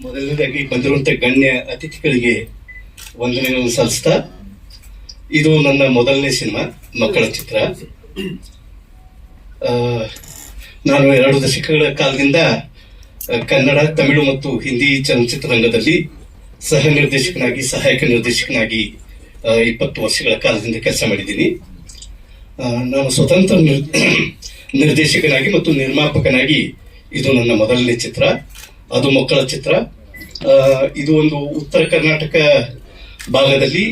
ಮೊದಲನೇದಾಗಿ ಬಂದಿರುವಂಥ ಗಣ್ಯ ಅತಿಥಿಗಳಿಗೆ ವಂದನೆಗಳನ್ನು ಸಲ್ಲಿಸ್ತಾ, ಇದು ನನ್ನ ಮೊದಲನೇ ಸಿನಿಮಾ, ಮಕ್ಕಳ ಚಿತ್ರ. ನಾನು ಎರಡು ದಶಕಗಳ ಕಾಲದಿಂದ ಕನ್ನಡ, ತಮಿಳು ಮತ್ತು ಹಿಂದಿ ಚಲನಚಿತ್ರರಂಗದಲ್ಲಿ ಸಹ ನಿರ್ದೇಶಕನಾಗಿ, ಸಹಾಯಕ ನಿರ್ದೇಶಕನಾಗಿ ಇಪ್ಪತ್ತು ವರ್ಷಗಳ ಕಾಲದಿಂದ ಕೆಲಸ ಮಾಡಿದ್ದೀನಿ. ನಾನು ಸ್ವತಂತ್ರ ನಿರ್- ನಿರ್ದೇಶಕನಾಗಿ ಮತ್ತು ನಿರ್ಮಾಪಕನಾಗಿ ಇದು ನನ್ನ ಮೊದಲನೇ ಚಿತ್ರ. ಅದು ಮಕ್ಕಳ ಚಿತ್ರ. ಇದು ಒಂದು ಉತ್ತರ ಕರ್ನಾಟಕ ಭಾಗದಲ್ಲಿ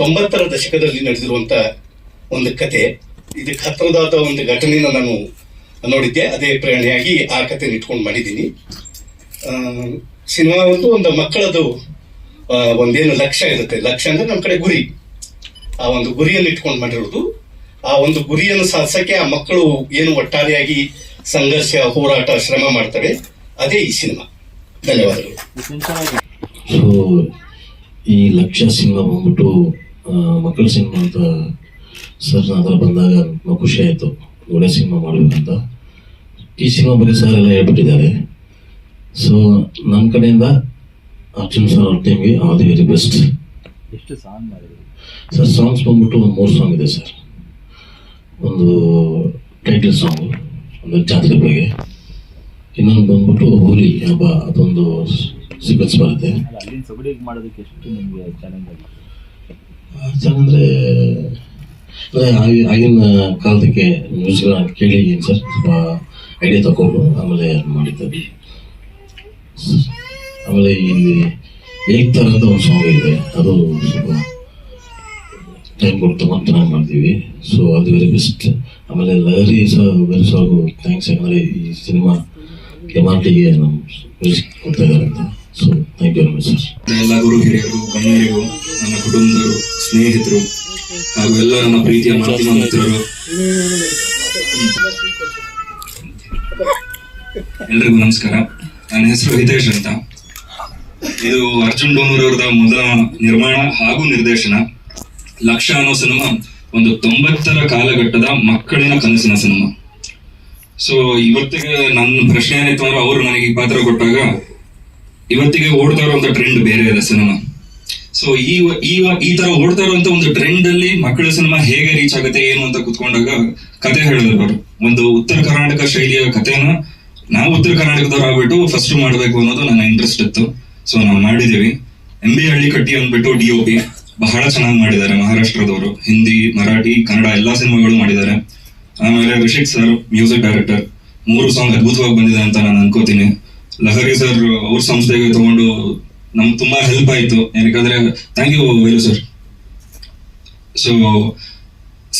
ತೊಂಬತ್ತರ ದಶಕದಲ್ಲಿ ನಡೆದಿರುವಂತ ಒಂದು ಕತೆ. ಇದಕ್ಕೆ ಹತ್ತಿರದಾದ ಒಂದು ಘಟನೆನ ನಾನು ನೋಡಿದ್ದೆ. ಅದೇ ಪ್ರೇರಣೆಯಾಗಿ ಆ ಕತೆ ಇಟ್ಕೊಂಡು ಮಾಡಿದ್ದೀನಿ. ಸಿನಿಮಾ ಒಂದು ಒಂದು ಮಕ್ಕಳದು ಒಂದೇನು ಲಕ್ಷ್ಯ ಇರುತ್ತೆ. ಲಕ್ಷ್ಯ ಅಂದ್ರೆ ನಮ್ಮ ಕಡೆ ಗುರಿ. ಆ ಒಂದು ಗುರಿಯನ್ನು ಇಟ್ಕೊಂಡು ಮಾಡಿರೋದು. ಆ ಒಂದು ಗುರಿಯನ್ನು ಸಾಧಿಸಕ್ಕೆ ಆ ಮಕ್ಕಳು ಏನು ಒಟ್ಟಾರೆಯಾಗಿ ಸಂಘರ್ಷ, ಹೋರಾಟ, ಶ್ರಮ ಮಾಡ್ತವೆ. ಅದೇ ಈ ಸಿನಿಮಾ. ಧನ್ಯವಾದಗಳು. ಸೊ ಈ ಲಕ್ಷ್ಯ ಸಿನಿಮಾ ಬಂದ್ಬಿಟ್ಟು ಮಕ್ಕಳ ಸಿನಿಮಾ ಅಂತ ಸರ್ ಹತ್ರ ಬಂದಾಗ ತುಂಬ ಖುಷಿ ಆಯಿತು. ಒಳ್ಳೆ ಸಿನಿಮಾ ಮಾಡಬೇಕಂತ ಈ ಸಿನಿಮಾ ಬಗ್ಗೆ ಸರ್ ಎಲ್ಲ ಹೇಳ್ಬಿಟ್ಟಿದ್ದಾರೆ. ಸೊ ನಮ್ಮ ಕಡೆಯಿಂದ ಅರ್ಜುನ್ ಸರ್ ಅವ್ರ ಟೀಮ್ಗೆ ಆಲ್ ದಿ ವೆರಿ ಬೆಸ್ಟ್ ಎಷ್ಟು ಸಾಂಗ್ ಮಾಡಿದ್ರು? ಸರ್ ಸಾಂಗ್ಸ್ ಬಂದ್ಬಿಟ್ಟು ಒಂದು ಮೂರು ಸಾಂಗ್ ಇದೆ ಸರ್ ಒಂದು ಟೈಟಲ್ ಸಾಂಗು ಒಂದು ಜಾತ್ರೆ ಬಗ್ಗೆ. ಇನ್ನೊಂದು ಬಂದ್ಬಿಟ್ಟು ಹೋಲಿ ಹಬ್ಬ ಅದೊಂದು ಸೀಕ್ವೆನ್ಸ್ ಬರುತ್ತೆ ಮಾಡೋದಕ್ಕೆ ಎಷ್ಟು ನಿಮಗೆ ಚಾಲೆಂಜ್ ಆಗಿನ ಕಾಲದಕ್ಕೆ ನ್ಯೂಸ್ಗಳನ್ನ ಕೇಳಿ ಸರ್? ಸ್ವಲ್ಪ ಐಡಿಯಾ ತಗೊಂಡು ಆಮೇಲೆ ಮಾಡಿದ್ದೀವಿ ಆಮೇಲೆ ಇಲ್ಲಿ ಏಕ್ ತರಹದ ಅಂತ ಒಂದು ಸಾಂಗ್ ಇದೆ. ಅದು ಸ್ವಲ್ಪ ಟೈಮ್ ಕೊಟ್ಟು ತಗೊಂಡು ಚೆನ್ನಾಗಿ ಮಾಡ್ತೀವಿ. ಸೊ ಅದು ವೆರಿ ಬೆಸ್ಟ್ ಆಮೇಲೆ ಲಹರಿ ಸಹ ವೆರಿ ಸಾಗು ಥ್ಯಾಂಕ್ಸ್ ಯಾಕಂದರೆ ಈ ಸಿನಿಮಾ ಟಿಗೆ ನಮ್ಮ ಮ್ಯೂಸಿಕ್ ಕೊಡ್ತಾ so thank you very much sir ಎಲ್ಲ ಗುರು ಹಿರಿಯರು ಗಣ್ಯರಿಗೂ ನನ್ನ ಕುಟುಂಬದವರು, ಸ್ನೇಹಿತರು ಹಾಗೂ ಎಲ್ಲ ನನ್ನ ಪ್ರೀತಿಯ ಮಾಧ್ಯಮ ಮಿತ್ರರು. ಎಲ್ರಿಗೂ ನಮಸ್ಕಾರ. ನನ್ನ ಹೆಸರು ಹಿತೇಶ್ ಅಂತ. ಇದು ಅರ್ಜುನ್ ಡೋಮರ್ ಅವರದ ಮೊದಲ ನಿರ್ಮಾಣ ಹಾಗೂ ನಿರ್ದೇಶನ. ಲಕ್ಷ ಅನ್ನೋ ಸಿನಿಮಾ, ಒಂದು ತೊಂಬತ್ತರ ಕಾಲಘಟ್ಟದ ಮಕ್ಕಳಿನ ಕನಸಿನ ಸಿನಿಮಾ. ಸೊ ಇವತ್ತಿಗೆ ನನ್ನ ಪ್ರಶ್ನೆ ಏನಾಯ್ತು ಅಂದ್ರೆ ಅವರು ನನಗೆ ಪಾತ್ರ ಕೊಟ್ಟಾಗ, ಇವತ್ತಿಗೆ ಓಡ್ತಾ ಇರುವಂತ ಟ್ರೆಂಡ್ ಬೇರೆ ಇದೆ ಸಿನಿಮಾ ಸೊ ಈ ಈ ತರ ಓಡ್ತಾ ಇರುವಂತ ಒಂದು ಟ್ರೆಂಡ್ ಅಲ್ಲಿ ಮಕ್ಕಳ ಸಿನಿಮಾ ಹೇಗೆ ರೀಚ್ ಆಗುತ್ತೆ ಏನು ಅಂತ ಕುತ್ಕೊಂಡಾಗ ಕತೆ ಹೇಳಿದ್ರು ಅವರು. ಒಂದು ಉತ್ತರ ಕರ್ನಾಟಕ ಶೈಲಿಯ ಕಥೆನ ನಾವು ಉತ್ತರ ಕರ್ನಾಟಕದವ್ರು ಆಗ್ಬಿಟ್ಟು ಫಸ್ಟ್ ಮಾಡಬೇಕು ಅನ್ನೋದು ನನ್ನ ಇಂಟ್ರೆಸ್ಟ್ ಇತ್ತು. ಸೊ ನಾವು ಮಾಡಿದೀವಿ. ಎಂ ಬಿ ಹಳ್ಳಿ ಕಟ್ಟಿ ಅಂದ್ಬಿಟ್ಟು ಡಿ ಒ ಪಿ ಬಹಳ ಚೆನ್ನಾಗಿ ಮಾಡಿದ್ದಾರೆ ಮಹಾರಾಷ್ಟ್ರದವರು. ಹಿಂದಿ, ಮರಾಠಿ, ಕನ್ನಡ ಎಲ್ಲಾ ಸಿನಿಮಾಗಳು ಮಾಡಿದ್ದಾರೆ. ಆಮೇಲೆ ವಿಶಿಕ್ ಸರ್ ಮ್ಯೂಸಿಕ್ ಡೈರೆಕ್ಟರ್ ಮೂರು ಸಾಂಗ್ ಅದ್ಭುತವಾಗಿ ಬಂದಿದೆ ಅಂತ ನಾನು ಅನ್ಕೋತೀನಿ. ಲಹರಿ ಸರ್ ಅವ್ರ ಸಂಸ್ಥೆಗೆ ತಗೊಂಡು ನಮ್ಗೆ ತುಂಬಾ ಹೆಲ್ಪ್ ಆಯ್ತು. ಯಾಕಂದ್ರೆ ಥ್ಯಾಂಕ್ ಯು ವೈರು ಸರ್ ಸೊ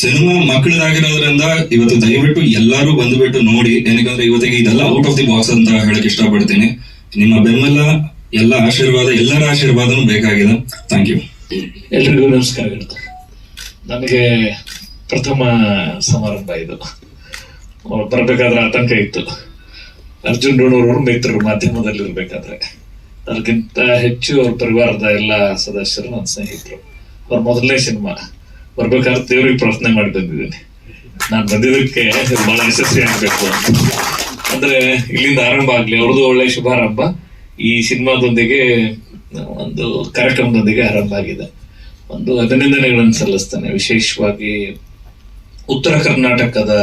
ಸಿನಿಮಾ ಮಕ್ಕಳದಾಗಿರೋದ್ರಿಂದ ಇವತ್ತು ದಯವಿಟ್ಟು ಎಲ್ಲರೂ ಬಂದ್ಬಿಟ್ಟು ನೋಡಿ. ಏನಕ್ಕಂದ್ರೆ ಇವತ್ತಿಗೆ ಇದೆಲ್ಲ ಔಟ್ ಆಫ್ ದಿ ಬಾಕ್ಸ್ ಅಂತ ಹೇಳಕ್ ಇಷ್ಟಪಡ್ತೀನಿ. ನಿಮ್ಮ ಬೆಂಬಲ ಎಲ್ಲ ಆಶೀರ್ವಾದ, ಎಲ್ಲರ ಆಶೀರ್ವಾದನೂ ಬೇಕಾಗಿದೆ. ಥ್ಯಾಂಕ್ ಯು ಎಲ್ರಿಗೂ ನಮಸ್ಕಾರ ನನಗೆ ಪ್ರಥಮ ಸಮಾರಂಭ ಇದು. ಬರಬೇಕಾದ್ರೆ ಆತಂಕ ಇತ್ತು. ಅರ್ಜುನ್ ಡೋಣೂರವರು ಮಿತ್ರರು ಮಾಧ್ಯಮದಲ್ಲಿ ಇರ್ಬೇಕಾದ್ರೆ. ಅದಕ್ಕಿಂತ ಹೆಚ್ಚು ಅವ್ರ ಪರಿವಾರದ ಎಲ್ಲ ಸದಸ್ಯರು ನನ್ನ ಸ್ನೇಹಿತರು. ಅವ್ರ ಮೊದಲನೇ ಸಿನಿಮಾ. ಬರ್ಬೇಕಾದ್ರೆ ದೇವ್ರಿಗೆ ಪ್ರಾರ್ಥನೆ ಮಾಡಿ ಬಂದಿದ್ದೀನಿ. ನಾನು ಬಂದಿದ್ದಕ್ಕೆ ಬಹಳ ಯಶಸ್ವಿ ಆಗ್ಬೇಕು ಅಂದ್ರೆ ಇಲ್ಲಿಂದ ಆರಂಭ ಆಗ್ಲಿ, ಅವ್ರದ್ದು ಒಳ್ಳೆ ಶುಭಾರಂಭ. ಈ ಸಿನಿಮಾದೊಂದಿಗೆ ಒಂದು ಕಾರ್ಯಕ್ರಮದೊಂದಿಗೆ ಆರಂಭ ಆಗಿದೆ. ಒಂದು ಅಭಿನಂದನೆಗಳನ್ನು ಸಲ್ಲಿಸ್ತಾನೆ. ವಿಶೇಷವಾಗಿ ಉತ್ತರ ಕರ್ನಾಟಕದ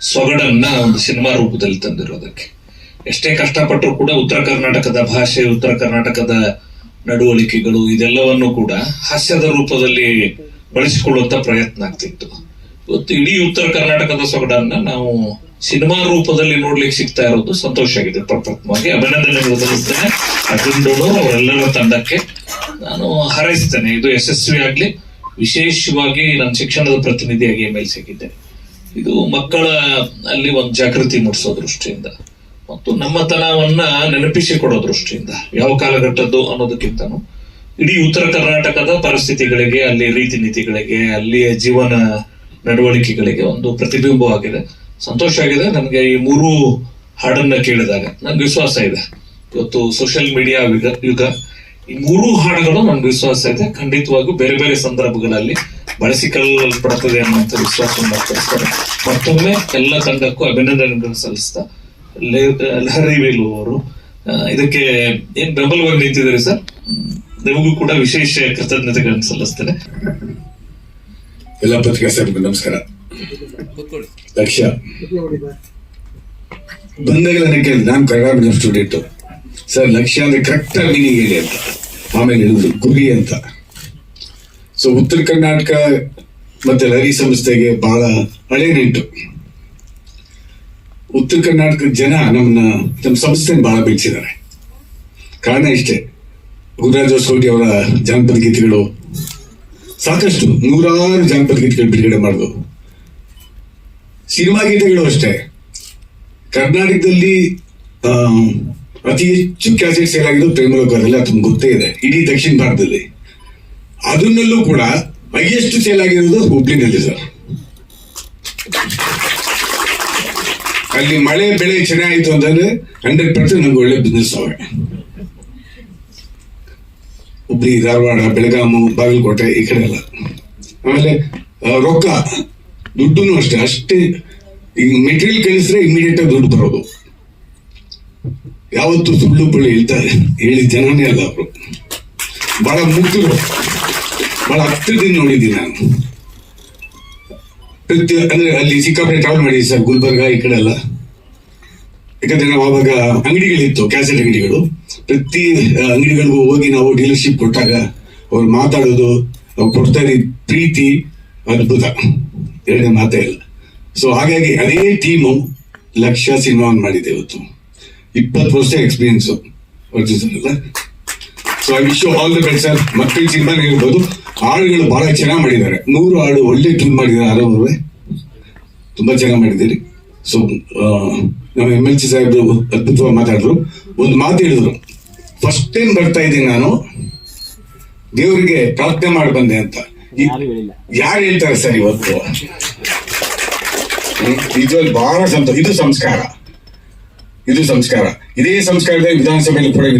ಸೊಗಡನ್ನ ಒಂದು ಸಿನಿಮಾ ರೂಪದಲ್ಲಿ ತಂದಿರೋದಕ್ಕೆ. ಎಷ್ಟೇ ಕಷ್ಟಪಟ್ಟರು ಕೂಡ ಉತ್ತರ ಕರ್ನಾಟಕದ ಭಾಷೆ, ಉತ್ತರ ಕರ್ನಾಟಕದ ನಡವಳಿಕೆಗಳು ಇದೆಲ್ಲವನ್ನು ಕೂಡ ಹಾಸ್ಯದ ರೂಪದಲ್ಲಿ ಬಳಸಿಕೊಳ್ಳುವಂತ ಪ್ರಯತ್ನ ಆಗ್ತಿತ್ತು. ಇವತ್ತು ಇಡೀ ಉತ್ತರ ಕರ್ನಾಟಕದ ಸೊಗಡನ್ನ ನಾವು ಸಿನಿಮಾ ರೂಪದಲ್ಲಿ ನೋಡ್ಲಿಕ್ಕೆ ಸಿಗ್ತಾ ಇರೋದು ಸಂತೋಷ ಆಗಿದೆ. ಪ್ರಪ್ರಥಮವಾಗಿ ಅಭಿನಂದನೆಗಳು ಸಲ್ಲಿಸ್ತೇನೆ. ಅವರೆಲ್ಲರ ತಂಡಕ್ಕೆ ನಾನು ಹಾರೈಸ್ತೇನೆ. ಇದು ಯಶಸ್ವಿ ಆಗ್ಲಿ ವಿಶೇಷವಾಗಿ ನನ್ನ ಶಿಕ್ಷಣದ ಪ್ರತಿನಿಧಿಯಾಗಿ ಎಂ ಎಲ್ ಸಿಗಿದ್ದೆ ಇದು ಮಕ್ಕಳ ಅಲ್ಲಿ ಒಂದು ಜಾಗೃತಿ ಮೂಡಿಸೋ ದೃಷ್ಟಿಯಿಂದ ಮತ್ತು ನಮ್ಮತನವನ್ನ ನೆನಪಿಸಿಕೊಡೋ ದೃಷ್ಟಿಯಿಂದ ಯಾವ ಕಾಲಘಟ್ಟದ್ದು ಅನ್ನೋದಕ್ಕಿಂತನೂ ಇಡೀ ಉತ್ತರ ಕರ್ನಾಟಕದ ಪರಿಸ್ಥಿತಿಗಳಿಗೆ, ಅಲ್ಲಿ ರೀತಿ ನೀತಿಗಳಿಗೆ ಅಲ್ಲಿಯ ಜೀವನ ನಡವಳಿಕೆಗಳಿಗೆ ಒಂದು ಪ್ರತಿಬಿಂಬವಾಗಿದೆ. ಸಂತೋಷ ಆಗಿದೆ. ನನಗೆ ಈ ಮೂರು ಹಾಡನ್ನ ಕೇಳಿದಾಗ ನನ್ಗೆ ವಿಶ್ವಾಸ ಇದೆ. ಇವತ್ತು ಸೋಷಿಯಲ್ ಮೀಡಿಯಾ ಯುಗ ಈ ಮೂರು ಹಾಡುಗಳು ನನ್ಗೆ ವಿಶ್ವಾಸ ಇದೆ. ಖಂಡಿತವಾಗೂ ಬೇರೆ ಬೇರೆ ಸಂದರ್ಭಗಳಲ್ಲಿ ಬಳಸಿಕೊಳ್ಳಲ್ಪಡ್ತದೆ ಅನ್ನುವಂಥ ವಿಶ್ವಾಸವನ್ನು ಮಾಡ್ತಾರೆ ಮತ್ತೊಮ್ಮೆ ಎಲ್ಲ ತಂಡಕ್ಕೂ ಅಭಿನಂದನೆಗಳನ್ನು ಸಲ್ಲಿಸ್ತಾ ಲಹರಿ ವೇಲು ಅವರು ಇದಕ್ಕೆ ಏನ್ ಬೆಂಬಲವಾಗಿ ನಿಂತಿದ್ದಾರೆ ಸರ್. ನಿಮಗೂ ಕೂಡ ವಿಶೇಷ ಕೃತಜ್ಞತೆಗಳನ್ನು ಸಲ್ಲಿಸ್ತೇನೆ. ಎಲ್ಲ ಪತ್ರಿಕಾ ಸರ್ ನಮಸ್ಕಾರ. ಲಕ್ಷ್ಯ. ಬಂದಾಗ ಕೇಳಿದೆ ನಾನು ಕನ್ನಡ ಸ್ಟೂಡೆಂಟ್ ಸರ್ ಲಕ್ಷ್ಯ ಅಂದ್ರೆ ಕರೆಕ್ಟ್ ಮೀನಿಂಗ್ ಹೇಳಿ ಅಂತ. ಆಮೇಲೆ ಹೇಳಿದ್ರು ಗುರಿ ಅಂತ. ಸೊ ಉತ್ತರ ಕರ್ನಾಟಕ ಮತ್ತೆ ಲಹರಿ ಸಂಸ್ಥೆಗೆ ಬಹಳ ಹಳೆ ನೆಂಟು. ಉತ್ತರ ಕರ್ನಾಟಕದ ಜನ ನಮ್ಮನ್ನ ನಮ್ಮ ಸಂಸ್ಥೆನ ಬಹಳ ಬೆಳೆಸಿದ್ದಾರೆ. ಕಾರಣ ಇಷ್ಟೇ ಗುರುರಾಜ ಸೋಟಿ ಅವರ ಜಾನಪದ ಗೀತೆಗಳು ಸಾಕಷ್ಟು ನೂರಾರು ಜಾನಪದ ಗೀತೆಗಳು ಬಿಡುಗಡೆ ಮಾಡಿದ್ರು ಸಿನಿಮಾ ಗೀತೆಗಳು ಅಷ್ಟೇ. ಕರ್ನಾಟಕದಲ್ಲಿ ಆ, ಅತಿ ಹೆಚ್ಚು ಕ್ಯಾಸೆಟ್ ಸೇಲ್ ಆಗಿದ್ದು ಪ್ರೇಮಲೋಕದಲ್ಲಿ ಅದು ಗೊತ್ತೇ ಇದೆ. ಇಡೀ ದಕ್ಷಿಣ ಭಾರತದಲ್ಲಿ. ಅದನ್ನಲ್ಲೂ ಕೂಡ ಹೈಯೆಸ್ಟ್ ಸೇಲ್ ಆಗಿರೋದು ಹುಬ್ಳಿನಲ್ಲಿ ಸರ್. ಅಲ್ಲಿ ಮಳೆ, ಬೆಳೆ ಚೆನ್ನಾಗಿತ್ತು ಅಂತಂದ್ರೆ ಹಂಡ್ರೆಡ್ ಪರ್ಸೆಂಟ್ ನಮ್ಗೆ ಒಳ್ಳೆ ಬಿಸ್ನೆಸ್ ಅವೆ. ಹುಬ್ಳಿ, ಧಾರವಾಡ, ಬೆಳಗಾಮು, ಬಾಗಲಕೋಟೆ ಈ ಕಡೆ ಎಲ್ಲ. ಆಮೇಲೆ ರೊಕ್ಕ ದುಡ್ಡು ಅಷ್ಟೇ. ಅಷ್ಟೇ. ಈಗ ಮೆಟೀರಿಯಲ್ ಕಳಿಸಿದ್ರೆ ಇಮಿಡಿಯೇಟ್ ಆಗಿ ದುಡ್ಡು ಬರೋದು. ಯಾವತ್ತು ಸುಳ್ಳು ಬಳ್ಳಿ ಹೇಳ್ತಾರೆ. ಹೇಳಿ ಜನನೇ ಅಲ್ಲ ಅವರು. ಬಹಳ ಮುಗ್ಧರು. ಬಹಳ ಹತ್ತಿರದಿಂದ ನೋಡಿದ್ದೀನಿ ನಾನು. ಪ್ರತಿ ಅಂದ್ರೆ ಅಲ್ಲಿ ಸಿಕ್ಕಾಪಟ್ಟೆ ಟ್ರಾವೆಲ್ ಮಾಡಿದ್ವಿ ಸರ್, ಗುಲ್ಬರ್ಗ ಈ ಕಡೆ ಎಲ್ಲ. ಯಾಕಂದ್ರೆ ನಾವು ಅವಾಗ ಅಂಗಡಿಗಳಿತ್ತು ಕ್ಯಾಸೆಟ್ ಅಂಗಡಿಗಳು. ಪ್ರತಿ ಅಂಗಡಿಗಳಿಗೂ ಹೋಗಿ ನಾವು ಡೀಲರ್ಶಿಪ್ ಕೊಟ್ಟಾಗ ಅವ್ರು ಮಾತಾಡೋದು, ಅವ್ರು ಕೊಡ್ತಾ ಇದ್ದ ಪ್ರೀತಿ, ಅದ್ಭುತ. ಎರಡನೇ ಮಾತೇ ಇಲ್ಲ. ಸೊ ಹಾಗಾಗಿ ಅದೇ ಟೀಮು ಲಕ್ಷ ಸಿನಿಮಾವನ್ನು ಮಾಡಿದೆ ಇವತ್ತು. ಇಪ್ಪತ್ತು ವರ್ಷ ಎಕ್ಸ್ಪೀರಿಯನ್ಸ್ ಅಲ್ಲ so I wish all the best sir ಮಕ್ಕಳ ಚಿಂತನೆ ಇರ್ಬೋದು ಹಾಡುಗಳು ಬಹಳ ಚೆನ್ನಾಗಿ ಮಾಡಿದ್ದಾರೆ. ನೂರು ಹಾಡು ಒಳ್ಳೆ ಟ್ಯೂನ್ ಮಾಡಿದ್ದಾರೆ. ಆರವರೆ ತುಂಬಾ ಚೆನ್ನಾಗಿ ಮಾಡಿದ್ದೀರಿ. ಸೊ ನಮ್ಮ ಎಂ ಎಲ್ ಸಿ ಸಾಹೇಬ್ರು ಅದ್ಭುತವಾಗಿ ಮಾತಾಡಿದ್ರು. ಒಂದು ಮಾತು ಹೇಳಿದ್ರು. ಫಸ್ಟ್ ಟೈಮ್ ಬರ್ತಾ ಇದ್ದೀನಿ ನಾನು. ದೇವರಿಗೆ ಪ್ರಾರ್ಥನೆ ಮಾಡಿ ಬಂದೆ ಅಂತ. ಯಾರು ಹೇಳ್ತಾರೆ ಸರ್ ಇವತ್ತು? ನಿಜವಾಗಿ ಬಹಳ ಸಂತೋಷ. ಇದು ಸಂಸ್ಕಾರ. ಇದು ಸಂಸ್ಕಾರ. ಇದೇ ಸಂಸ್ಕಾರದಲ್ಲಿ ವಿಧಾನಸಭೆಯಲ್ಲಿ ಕೂಡ ಈ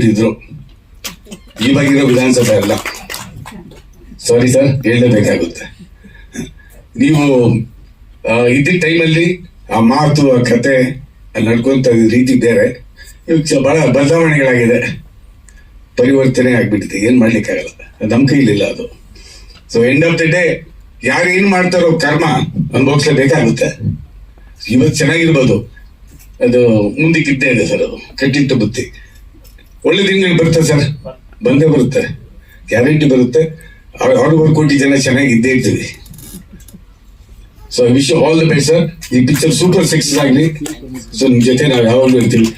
ಇವಾಗಿರೋ ವಿಧಾನಸಭೆ ಅಲ್ಲ. ಸಾರಿ ಸರ್ ಹೇಳಲೇಬೇಕಾಗುತ್ತೆ ನೀವು ಇದ್ದ ಟೈಮಲ್ಲಿ ಆ ಮಾತು, ಆ ಕತೆ ನಡ್ಕೊಂತ ರೀತಿ ಬೇರೆ. ಬಹಳ ಬದಲಾವಣೆಗಳಾಗಿದೆ. ಪರಿವರ್ತನೆ ಆಗ್ಬಿಟ್ಟಿದೆ. ಏನ್ ಮಾಡ್ಲಿಕ್ಕಾಗಲ್ಲ. ನಮ್ ಕೈಲಿಲ್ಲ ಅದು. So end of the day ಯಾರು ಏನ್ ಮಾಡ್ತಾರೋ ಕರ್ಮ ಅನುಭವಿಸ್ಲೇಬೇಕಾಗುತ್ತೆ. ಇವತ್ತು ಚೆನ್ನಾಗಿರ್ಬೋದು. ಅದು ಮುಂದಕ್ಕೆ ಇದ್ದೇ ಇದೆ ಸರ್ ಅದು. ಕಟ್ಟಿಟ್ಟು ಬುತ್ತಿ. ಒಳ್ಳೆ ದಿನಗಳು ಬರುತ್ತೆ ಸರ್. ಬಂದೇ ಬರುತ್ತೆ. ಗ್ಯಾರಂಟಿ ಬರುತ್ತೆ. ಆರು- ಆರೂವರೆ ಕೋಟಿ ಜನ ಚೆನ್ನಾಗಿ ಇದ್ದೇ ಇರ್ತೀವಿ so wish all the best sir ಈ ಪಿಕ್ಚರ್ ಸೂಪರ್ ಸಕ್ಸಸ್ ಆಗಲಿ. ಸೊ ನಿಮ್ ಜೊತೆ ನಾವು ಯಾವಾಗಲೂ ಇರ್ತೀವಿ.